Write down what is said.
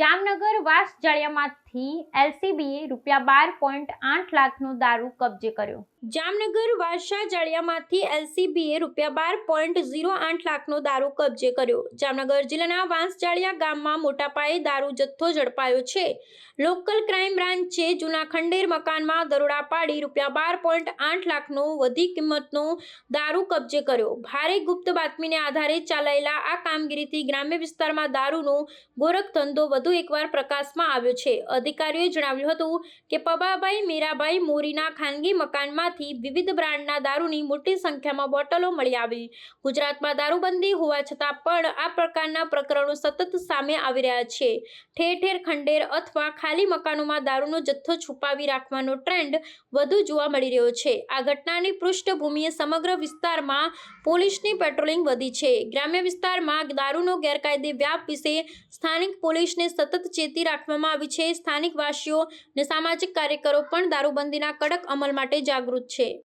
જામનગર વાસ જાળિયામાંથી એલસીબીએ રૂપિયા બાર પોઈન્ટ આઠ લાખનો દારૂ કબજે કર્યો. જામનગર વાસા જાળિયામાંથી એલસીબીએ રૂપિયા બાર પોઈન્ટ ઝીરો આઠ લાખનો દારૂ કબજે કર્યો. જામનગર જિલ્લાના વાંસજાળિયા ગામમાં મોટા પાયે દારૂ જથ્થો ઝડપાયો છે. લોકલ ક્રાઇમ બ્રાન્ચે જૂના ખંડેર મકાનમાં દરોડા પાડી રૂપિયા બાર પોઈન્ટ આઠ લાખનો વધી કિંમતનો દારૂ કબજે કર્યો. ભારે ગુપ્ત બાતમીને આધારે ચાલાયેલા આ કામગીરીથી ગ્રામ્ય વિસ્તારમાં દારૂનો ગોરખ ધંધો વધુ એકવાર પ્રકાશમાં આવ્યો છે. અધિકારીઓએ જણાવ્યું હતું કે પબાભાઈ મીરાભાઈ મોરીના ખાનગી મકાનમાંથી વિવિધ બ્રાન્ડના દારૂની મોટી સંખ્યામાં બોટલો મળી આવી. ગુજરાતમાં દારૂબંધી હોવા છતાં પણ આ પ્રકારના પ્રકરણો સતત સામે આવી રહ્યા છે. ઠેર ઠેર ખંડેર અથવા ખાલી મકાનોમાં દારૂનો જથ્થો છુપાવી રાખવાનો ટ્રેન્ડ વધુ જોવા મળી રહ્યો છે. આ ઘટનાની પૃષ્ઠભૂમિએ સમગ્ર વિસ્તારમાં પોલીસની પેટ્રોલિંગ વધી છે. ગ્રામ્ય વિસ્તારમાં દારૂનો ગેરકાયદે વ્યાપ વિશે સ્થાનિક પોલીસને સતત ચેતી રાખવામાં આવી છે. સ્થાનિક વાસીઓ અને સામાજિક કાર્યકરો પણ દારૂબંધીના કડક અમલ માટે જાગૃત છે.